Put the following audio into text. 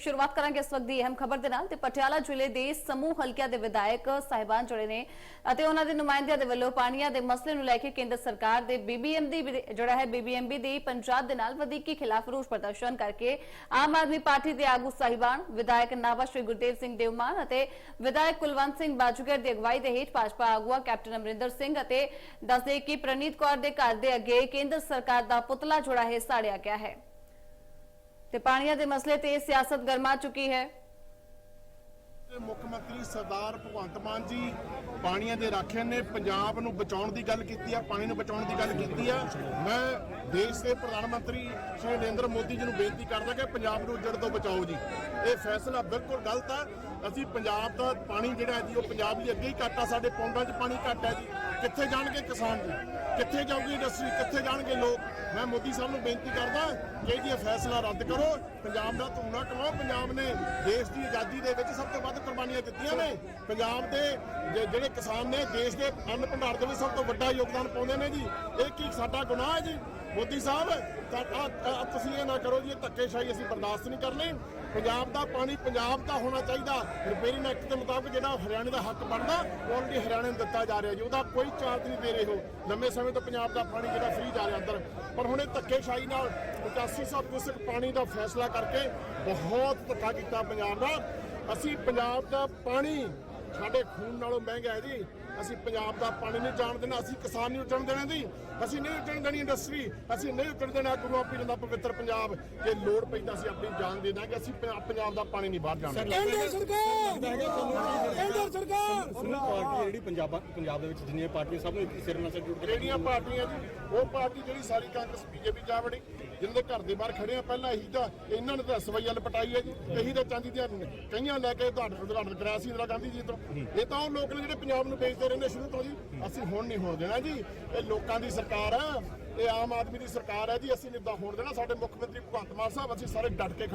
ਸ਼ੁਰੂਆਤ ਕਰਾਂਗੇ ਇਸ ਵਕਤ ਦੀ ਅਹਿਮ ਖਬਰ ਦੇ ਨਾਲ ਤੇ ਪਟਿਆਲਾ ਜ਼ਿਲ੍ਹੇ ਦੇ ਸਮੂਹ ਹਲਕਿਆਂ ਦੇ ਵਿਧਾਇਕ ਸਾਹਿਬਾਨ ਜੁੜੇ ਨੇ ਅਤੇ ਉਹਨਾਂ ਦੇ ਨੁਮਾਇੰਦਿਆਂ ਦੇ ਵੱਲੋਂ ਪਾਣੀਆਂ ਦੇ ਮਸਲੇ ਨੂੰ ਲੈ ਕੇ ਕੇਂਦਰ ਸਰਕਾਰ ਦੇ ਬੀਬੀਐਮ ਦੀ ਜਿਹੜਾ ਹੈ ਬੀਬੀਐਮਬੀ ਦੀ ਪੰਜਾਬ ਦੇ ਨਾਲ ਵਧੀਕੀ ਖਿਲਾਫ ਰੋਸ ਪ੍ਰਦਰਸ਼ਨ ਕਰਕੇ ਆਮ ਆਦਮੀ ਪਾਰਟੀ ਦੇ ਆਗੂ ਸਾਹਿਬਾਨ, ਵਿਧਾਇਕ ਨਾਵਾ ਸ਼੍ਰੀ ਗੁਰਦੇਵ ਸਿੰਘ ਦੇਵਮਾਨ ਅਤੇ ਵਿਧਾਇਕ ਕੁਲਵੰਤ ਸਿੰਘ ਬਾਜੂਗਰ ਦੀ ਅਗਵਾਈ ਦੇ ਹੇਠ ਭਾਜਪਾ ਆਗੂਆ ਕੈਪਟਨ ਅਮਰਿੰਦਰ ਸਿੰਘ ਅਤੇ ਦੱਸਦੇ ਕਿ ਪ੍ਰਨੀਤ ਕੌਰ ਦੇ ਘਰ ਦੇ ਅੱਗੇ ਕੇਂਦਰ ਸਰਕਾਰ ਦਾ ਪੁਤਲਾ ਜੋੜਾ ਹੈ ਸਾੜਿਆ ਗਿਆ ਹੈ। ਤੇ ਪਾਣੀਆਂ ਦੇ ਮਸਲੇ ਤੇ ਸਿਆਸਤ ਗਰਮਾ ਚੁੱਕੀ ਹੈ। ਮੁੱਖ ਮੰਤਰੀ ਸਰਦਾਰ ਭਗਵੰਤ ਮਾਨ ਜੀ ਪਾਣੀਆਂ ਦੇ ਰਾਖਿਆਂ ਨੇ ਪੰਜਾਬ ਨੂੰ ਬਚਾਉਣ ਦੀ ਗੱਲ ਕੀਤੀ ਆ, ਪਾਣੀ ਨੂੰ ਬਚਾਉਣ ਦੀ ਗੱਲ ਕੀਤੀ ਆ। ਮੈਂ ਦੇਸ਼ ਦੇ ਪ੍ਰਧਾਨ ਮੰਤਰੀ ਸ਼੍ਰੀ ਨਰਿੰਦਰ ਮੋਦੀ ਜੀ ਨੂੰ ਬੇਨਤੀ ਕਰਦਾ ਕਿ ਪੰਜਾਬ ਨੂੰ ਉੱਜੜ ਤੋਂ ਬਚਾਓ ਜੀ। ਇਹ ਫੈਸਲਾ ਬਿਲਕੁਲ ਗਲਤ ਆ। ਅਸੀਂ ਪੰਜਾਬ ਦਾ ਪਾਣੀ ਜਿਹੜਾ ਹੈ ਜੀ, ਉਹ ਪੰਜਾਬ ਦੀ ਅੱਗੇ ਹੀ ਘੱਟ ਆ। ਸਾਡੇ ਪੌਂਡਾਂ 'ਚ ਪਾਣੀ ਘੱਟ ਹੈ ਜੀ। ਕਿੱਥੇ ਜਾਣਗੇ ਕਿਸਾਨ ਜੀ? ਕਿੱਥੇ ਜਾਊਗੀ ਇੰਡਸਟਰੀ ਕਿੱਥੇ ਜਾਣਗੇ ਲੋਕ? ਮੈਂ ਮੋਦੀ ਸਾਹਿਬ ਨੂੰ ਬੇਨਤੀ ਕਰਦਾ ਕਿ ਇਹ ਫੈਸਲਾ ਰੱਦ ਕਰੋ। ਪੰਜਾਬ ਦਾ ਧੂਣਾ ਕਮਾਓ ਪੰਜਾਬ ਨੇ ਦੇਸ਼ ਦੀ ਆਜ਼ਾਦੀ ਦੇ ਵਿੱਚ ਸਭ ਤੋਂ ਵੱਧ ਕੁਰਬਾਨੀਆਂ ਦਿੱਤੀਆਂ ਨੇ। ਪੰਜਾਬ ਦੇ ਜਿਹੜੇ ਕਿਸਾਨ ਨੇ, ਦੇਸ਼ ਦੇ ਅੰਨ ਭੰਡਾਰ ਦੇ ਵਿੱਚ ਸਭ ਤੋਂ ਵੱਡਾ ਯੋਗਦਾਨ ਪਾਉਂਦੇ ਨੇ ਜੀ। ਇਹ ਕੀ ਸਾਡਾ ਗੁਨਾਹ ਹੈ ਜੀ? ਮੋਦੀ ਸਾਹਿਬ ਤੁਸੀਂ ਇਹ ਨਾ ਕਰੋ ਜੀ ਧੱਕੇਸ਼ਾਹੀ ਅਸੀਂ ਬਰਦਾਸ਼ਤ ਨਹੀਂ ਕਰਨੀ। ਪੰਜਾਬ ਦਾ ਪਾਣੀ ਪੰਜਾਬ ਦਾ ਹੋਣਾ ਚਾਹੀਦਾ। ਰਿਪੇਅਰਿੰਗ ਐਕਟ ਦੇ ਮੁਤਾਬਕ ਜਿਹੜਾ ਹਰਿਆਣੇ ਦਾ ਹੱਕ ਬਣਦਾ ਆਲਰੇਡੀ ਹਰਿਆਣੇ ਨੂੰ ਦਿੱਤਾ ਜਾ ਰਿਹਾ ਜੀ। ਉਹਦਾ ਕੋਈ ਚਾਰਜ ਨਹੀਂ ਦੇ ਰਹੇ ਹੋ ਲੰਮੇ ਸਮੇਂ ਤੋਂ ਪੰਜਾਬ ਦਾ ਪਾਣੀ ਜਿਹੜਾ ਫ੍ਰੀ ਜਾ ਰਿਹਾ ਅੰਦਰ। ਪਰ ਹੁਣ ਇਹ ਧੱਕੇਸ਼ਾਹੀ ਨਾਲ 8500 ਕਿਊਸਕ ਪਾਣੀ ਦਾ ਫੈਸਲਾ ਕਰਕੇ ਬਹੁਤ ਧੱਕਾ ਕੀਤਾ ਪੰਜਾਬ ਦਾ। ਅਸੀਂ ਪੰਜਾਬ ਦਾ ਪਾਣੀ ਸਾਡੇ ਖੂਨ ਨਾਲੋਂ ਮਹਿੰਗਾ ਹੈ ਜੀ। ਅਸੀਂ ਪੰਜਾਬ ਦਾ ਪਾਣੀ ਨਹੀਂ ਜਾਣ ਦੇਣਾ ਅਸੀਂ ਕਿਸਾਨ ਨਹੀਂ ਉੱਜਣ ਦੇਣਾ ਜੀ ਅਸੀਂ ਨਹੀਂ ਉੱਜਣ ਦੇਣੀ ਇੰਡਸਟਰੀ ਅਸੀਂ ਨਹੀਂ ਉੱਜਣ ਦੇਣਾ ਗੁਰੂਆਂ ਪੀਰਾਂ ਦਾ ਪਵਿੱਤਰ ਪੰਜਾਬ। ਜੇ ਲੋੜ ਪੈਂਦਾ ਅਸੀਂ ਆਪਣੀ ਜਾਨ ਦੇ ਦਾਂਗੇ ਅਸੀਂ ਪੰਜਾਬ ਪੰਜਾਬ ਦਾ ਪਾਣੀ ਨਹੀਂ ਬਾਹਰ ਜਾਣ ਦੇਣਾ। ਸਰਕਾਰ ਕੇਂਦਰ ਸਰਕਾਰ ਪਾਰਟੀ ਜਿਹੜੀ ਪੰਜਾਬ ਪੰਜਾਬ ਦੇ ਵਿੱਚ ਜਿੰਨੀਆਂ ਪਾਰਟੀਆਂ ਸਭ ਨੂੰ ਇੱਕ ਸਿਰ ਨਾਲ ਜੋੜ ਕੇ ਕਿਹੜੀਆਂ ਪਾਰਟੀਆਂ ਜੀ ਉਹ ਪਾਰਟੀ ਜਿਹੜੀ ਸਾਰੀ ਕਾਂਗਰਸ ਬੀਜੇਪੀ ਜਾ ਵੜੀ ਜਿਨ੍ਹਾਂ ਦੇ ਘਰ ਦੇ ਬਾਹਰ ਖੜੇ ਆ ਪਹਿਲਾਂ ਇਹੀ ਤਾਂ ਇਹਨਾਂ ਨੇ ਤਾਂ ਸਵਈਆ ਲਪਟਾਈ ਹੈ ਜੀ ਇਹੀ ਤਾਂ ਚਾਂਦੀ ਦੀਆਂ ਕਈਆਂ ਲੈ ਕੇ ਤੁਹਾਡੇ ਉਦਘਾਟਨ ਕਰਾਇਆ ਸੀ ਇੰਦਰਾ ਗਾਂਧੀ ਜੀ ਤੋਂ। ਇਹ ਤਾਂ ਉਹ ਲੋਕ ਨੇ ਜਿਹੜੇ ਪੰਜਾਬ ਨੂੰ ਵੇਚਦੇ ਰਹਿੰਦੇ ਸ਼ੁਰੂ ਤੋਂ ਜੀ, ਅਸੀਂ ਹੁਣ ਨਹੀਂ ਹੋਣ ਦੇਣਾ ਜੀ। ਇਹ ਲੋਕਾਂ ਦੀ ਸਰਕਾਰ ਆ ਇਹ ਆਮ ਆਦਮੀ ਦੀ ਸਰਕਾਰ ਹੈ ਜੀ, ਅਸੀਂ ਨਹੀਂ ਹੋਣ ਦੇਣਾ। ਸਾਡੇ ਮੁੱਖ ਮੰਤਰੀ ਭਗਵੰਤ ਮਾਨ ਸਾਹਿਬ, ਅਸੀਂ ਸਾਰੇ ਡਟ ਕੇ ਖੜੇ